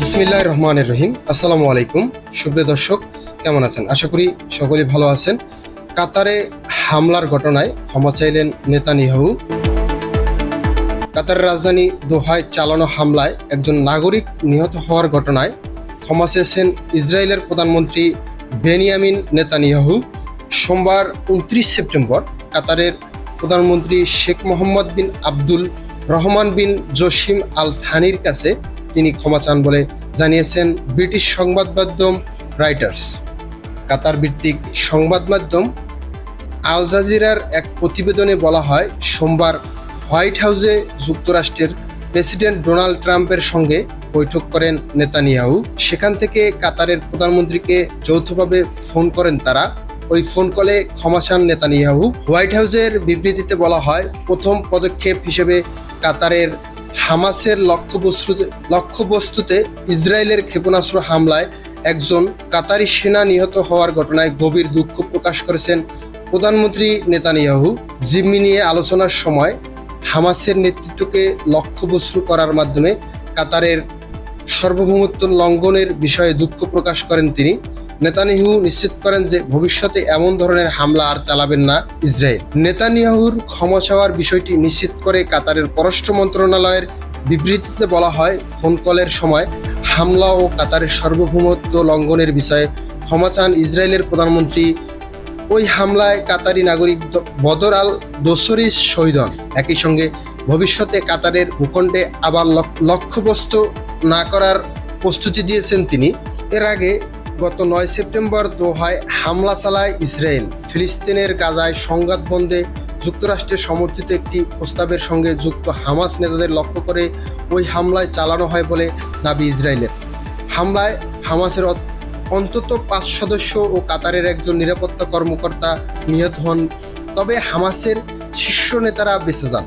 বিসমিল্লাহ রহমানের রহিম। আসসালামু আলাইকুম। সুপ্রিয় দর্শক, কেমন আছেন? আশা করি সকলেই ভালো আছেন। কাতারে হামলার ঘটনায় ক্ষমা চাইলেন নেতানিয়াহু। কাতারের রাজধানী দোহায় চালানো হামলায় একজন নাগরিক নিহত হওয়ার ঘটনায় ক্ষমা চেয়েছেন ইসরায়েলের প্রধানমন্ত্রী বেনিয়ামিন নেতানিয়াহু। সোমবার উনত্রিশ সেপ্টেম্বর কাতারের প্রধানমন্ত্রী শেখ মোহাম্মদ বিন আব্দুল রহমান বিন জসিম আল থানির কাছে তিনি ক্ষমা চান বলে জানিয়েছেন ব্রিটিশ সংবাদ মাধ্যম রাইটার্স। কাতার ভিত্তিক সংবাদ মাধ্যম আল জাজিরার এক প্রতিবেদনে বলা হয়, সোমবার হোয়াইট হাউসে যুক্তরাষ্ট্রের প্রেসিডেন্ট ডোনাল্ড ট্রাম্পের সঙ্গে বৈঠক করেন নেতানিয়াহু। সেখান থেকে কাতারের প্রধানমন্ত্রীকে যৌথভাবে ফোন করেন তারা। ওই ফোন কলে ক্ষমা চান নেতানিয়াহু। হোয়াইট হাউসের বিবৃতিতে বলা হয়, প্রথম পদক্ষেপ হিসেবে কাতারের হামাসের লক্ষ্যবস্তুতে লক্ষ্যবস্তুতে ইসরায়েলের ক্ষেপণাস্ত্র হামলায় একজন কাতারি সেনা নিহত হওয়ার ঘটনায় গভীর দুঃখ প্রকাশ করেছেন প্রধানমন্ত্রী নেতানিয়াহু। জিম্মি নিয়ে আলোচনার সময় হামাসের নেতৃত্বকে লক্ষ্যবস্তু করার মাধ্যমে কাতারের সার্বভৌমত্ব লঙ্ঘনের বিষয়ে দুঃখ প্রকাশ করেন তিনি। নেতানিয়াহু নিশ্চিত করেন যে ভবিষ্যতে এমন ধরনের হামলা আর চালাবেন না ইসরায়েল। নেতানিয়াহুর ক্ষমা চাওয়ার বিষয়টি নিশ্চিত করে কাতারের পররাষ্ট্র মন্ত্রণালয়ের বিবৃতিতে বলা হয়, ফোন কলের সময় হামলা ও কাতারের সার্বভৌমত্ব লঙ্ঘনের বিষয়ে ক্ষমা চান ইসরায়েলের প্রধানমন্ত্রী। ওই হামলায় কাতারি নাগরিক বদর আল দোসরি শহীদ হন। একই সঙ্গে ভবিষ্যতে কাতারের ভূখণ্ডে আবার লক- লক্ষ্যবস্তু না করার প্রস্তুতি দিয়েছেন তিনি। এর আগে গত নয় সেপ্টেম্বর দোহায় হামলা চালায় ইসরায়েল। ফিলিস্তিনের গাজায় সংঘাত বন্ধে যুক্তরাষ্ট্রের সমর্থিত একটি প্রস্তাবের সঙ্গে যুক্ত হামাস নেতাদের লক্ষ্য করে ওই হামলায় চালানো হয় বলে দাবি ইসরায়েলের। হামলায় হামাসের অন্তত পাঁচ সদস্য ও কাতারের একজন নিরাপত্তা কর্মকর্তা নিহত হন, তবে হামাসের শীর্ষ নেতারা বেঁচে যান।